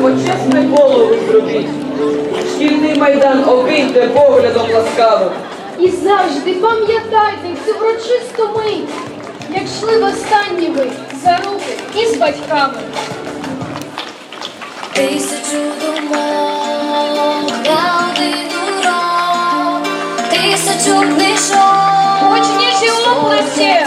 Почесне голову зробіть, шкільний майдан обійде поглядом ласкавим. І завжди пам'ятайте цю врочисту мить, як йшли в останні ви за руки і з батьками. Тисячу думок, на один урок, тисячу книжок, Гучніше у плече.